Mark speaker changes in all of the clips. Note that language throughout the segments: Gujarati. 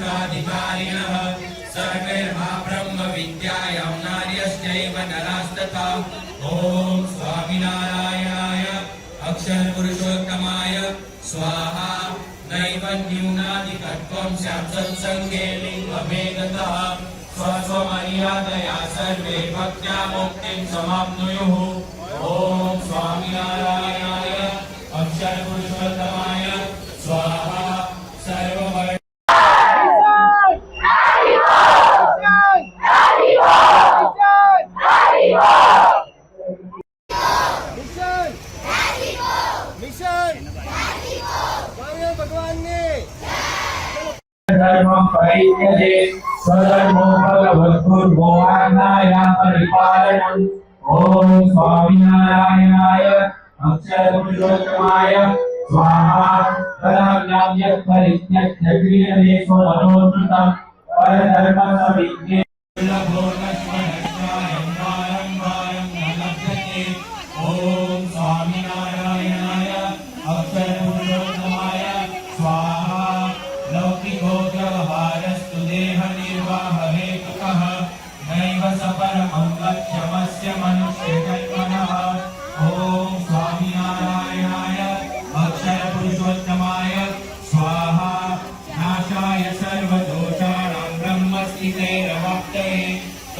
Speaker 1: मुक्ताधिकारिणः सर्वैर्मा ब्रह्मविद्यायां नार्यश्चैव नरास्तथा ॐ स्वामिनारायणाय अक्षरपुरुषोत्तमाय स्वाहा नैव न्यूनाधिकत्वं सत्सङ्गे लिङ्गभेदतः स्वस्वमर्यादया सर्वे भक्त्या मुक्तिं समाप्नुयुः ॐ
Speaker 2: स्वामिनारायण
Speaker 1: ધર્મ પરિત્યજે સ્વધર્મો ભગવદ્ગુર્ભોવાનાયા પરિપાલનમ ઓમ સ્વામિનારાયણાય અક્ષરપુરુષોત્તમાય સ્વાહા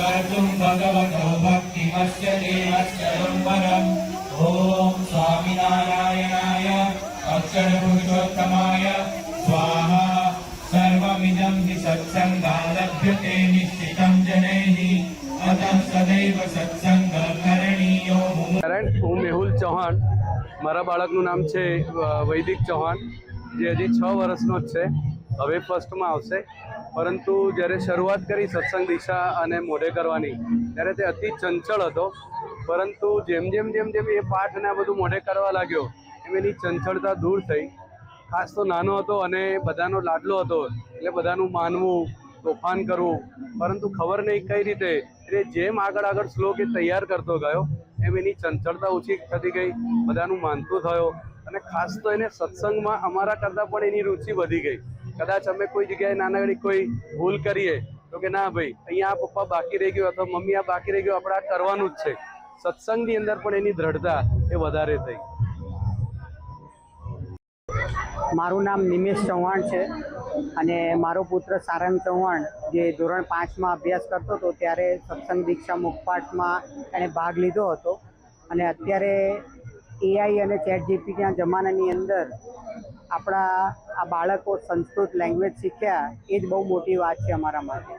Speaker 1: कर्तुं भगवतो भक्तिमश्च देवश्च लम्बनम् ॐ स्वामिनारायणाय अक्षरपुरुषोत्तमाय स्वाहा सर्वमिदं हि सत्सङ्गालभ्यते निश्चितं जनैः अतः सदैव
Speaker 3: सत्सङ्गकरणीयो હું મેહુલ ચૌહાણ મારા બાળકનું નામ છે વૈદિક ચૌહાણ જે હજી છ વર્ષનો જ છે હવે ફર્સ્ટમાં આવશે. પરંતુ જ્યારે શરૂઆત કરી સત્સંગ દિશા અને મોઢે કરવાની, ત્યારે તે અતિ ચંચળ હતો. પરંતુ જેમ જેમ જેમ જેમ એ પાઠ અને આ બધું મોઢે કરવા લાગ્યો, એમ એની ચંચળતા દૂર થઈ. ખાસ તો નાનો હતો અને બધાનો લાડલો હતો, એટલે બધાનું માનવું, તોફાન કરવું. પરંતુ ખબર નહીં કઈ રીતે, એટલે જેમ આગળ આગળ શ્લોક એ તૈયાર કરતો ગયો, એમ એની ચંચળતા ઓછી થતી ગઈ, બધાનું માનતું થયો. અને ખાસ તો એને સત્સંગમાં અમારા કરતાં પણ એની રુચિ વધી ગઈ. કદાચ અમે કોઈ જગ્યાએ નાનકડી કોઈ ભૂલ કરીએ, તો કે ના ભાઈ, અહીંયા આ પપ્પા બાકી રહી ગયો, અથવા મમ્મી આ બાકી રહી ગયો, આપણે આ કરવાનું જ છે. સત્સંગની અંદર પણ એની દ્રઢતા એ વધારે થઈ.
Speaker 4: મારું નામ નિમેશ ચૌહાણ છે અને મારો પુત્ર સારંગ ચૌહાણ જે ધોરણ પાંચમાં અભ્યાસ કરતો હતો, ત્યારે સત્સંગ દીક્ષા મુખપાઠમાં એણે ભાગ લીધો હતો. અને અત્યારે એઆઈ અને ચેટ જીપીટીના જમાનાની અંદર આપણા આ બાળકો સંસ્કૃત લેંગ્વેજ શીખ્યા, એ જ બહુ મોટી વાત છે અમારા માટે.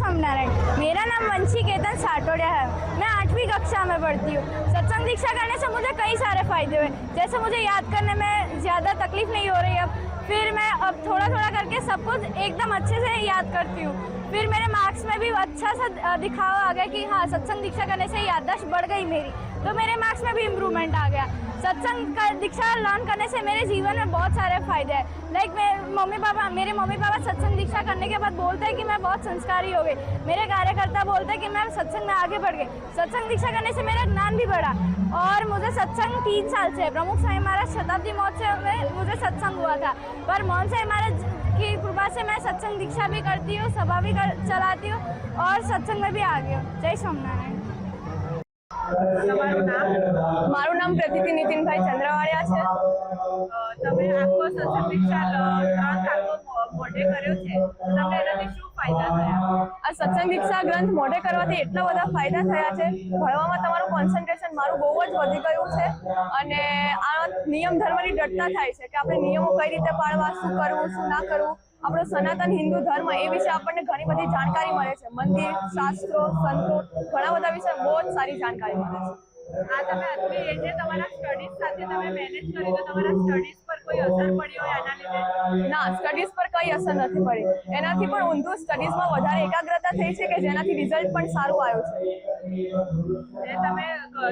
Speaker 5: स्वामीनारायण मेरा नाम वंशी केतन साटोड़िया है। मैं आठवीं कक्षा में पढ़ती हूँ। सत्संग दीक्षा करने से मुझे कई सारे फ़ायदे हुए। जैसे मुझे याद करने में ज़्यादा तकलीफ़ नहीं हो रही अब, फिर मैं अब थोड़ा थोड़ा करके सब कुछ एकदम अच्छे से याद करती हूँ। फिर मेरे मार्क्स में भी अच्छा सा दिखावा आ गया कि हाँ सत्संग दीक्षा करने से याददाश्त बढ़ गई मेरी। तो मेरे मार्क्स में भी इम्प्रूवमेंट आ गया। सत्संग का दीक्षा लर्न करने से मेरे जीवन में बहुत सारे फ़ायदे हैं। लाइक मेरे मम्मी पापा मेरे मम्मी पापा सत्संग दीक्षा करने के बाद बोलते हैं कि मैं बहुत संस्कारी हो गई। मेरे कार्यकर्ता बोलते हैं कि मैं सत्संग में आगे बढ़ गई। सत्संग दीक्षा करने से मेरा ज्ञान भी बढ़ा। और मुझे सत्संग तीन साल से प्रमुख साई महाराज शताब्दी महोत्सव में मुझे सत्संग हुआ था। पर मोहन साई महाराज की कृपा से मैं सत्संग दीक्षा भी करती हूँ सभा भी कर, चलाती हूँ और सत्संग में भी आ गई हूँ। जय स्वामीनारायण।
Speaker 6: તમારું નામ?
Speaker 5: મારું નામ પ્રતિતિ નીતિનભાઈ ચંદ્રવાળિયા છે.
Speaker 6: તમે આખો સંસદ દીક્ષા ત્રણ મોઢે કર્યો છે. તમને એનાથી શું ફાયદા થયા?
Speaker 5: આ સત્સંગ દીક્ષા ગ્રંથ મોઢે કરવાથી એટલા બધા ફાયદા થયા છે. ભણવામાં તમારું કોન્સન્ટ્રેશન મારું બહુ જ વધી ગયું છે. અને આ નિયમ ધર્મની દ્રઢતા થાય છે કે આપણે નિયમો કઈ રીતે પાળવા શું કરવું શું ના કરવું. આપણો સનાતન હિન્દુ ધર્મ એ વિશે આપણને ઘણી બધી જાણકારી મળે છે. મંદિર શાસ્ત્રો સંતો ઘણા બધા વિશે બહુ જ સારી જાણકારી મળે છે.
Speaker 6: આ તમે આટલી જે તમારા સ્ટડીઝ સાથે તમે મેનેજ કર્યું તો તમારા સ્ટડીઝ પર કોઈ અસર પડી હોય એના લીધે?
Speaker 5: ના સ્ટડીઝ પર કઈ અસર નથી પડી. એનાથી પણ ઊંધું સ્ટડીઝમાં વધારે એકાગ્રતા થઈ છે કે જેનાથી રિઝલ્ટ પણ સારું આવ્યું છે?
Speaker 6: એ તમે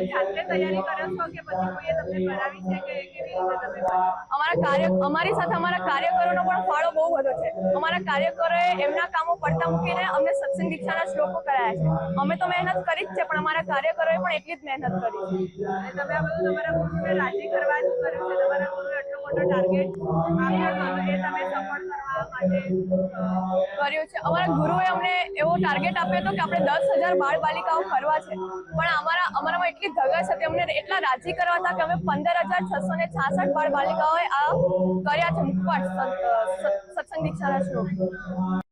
Speaker 6: જાતે તૈયારી કરો છો કે પછી કોઈએ તમને કરાવી છે કે
Speaker 5: અમારા કાર્ય, અમારી સાથે અમારા કાર્યકરોનો પણ ફાળો બહુ વધો છે. અમારા કાર્યકરોએ એમના કામો પડતા મૂકીને અમને સત્સંગ દીક્ષાના શ્લોકો કરાયા છે. અમે તો મહેનત કરી જ છે, પણ અમારા કાર્યકરોએ પણ એટલી જ મહેનત કરી છે.
Speaker 6: તમે બધું તમારા ગુરુને રાજી કરવા જ કર્યું છે. તમારા ગુરુએ એટલો મોટો ટાર્ગેટ આપ્યો
Speaker 7: કર્યું છે. અમારા ગુરુએ અમને એવો ટાર્ગેટ આપ્યો હતો કે આપણે દસ હજાર બાળ બાલિકાઓ કરવા છે. પણ અમારા, અમારામાં એટલી ધગસ હતી અમને એટલા રાજી કરવા હતા કે અમે પંદર હજાર છસો ને છાસઠ બાળ બાલિકાઓએ આ કર્યા છે. મુખવાસ સત્સંગ દીક્ષાના શ્લોક.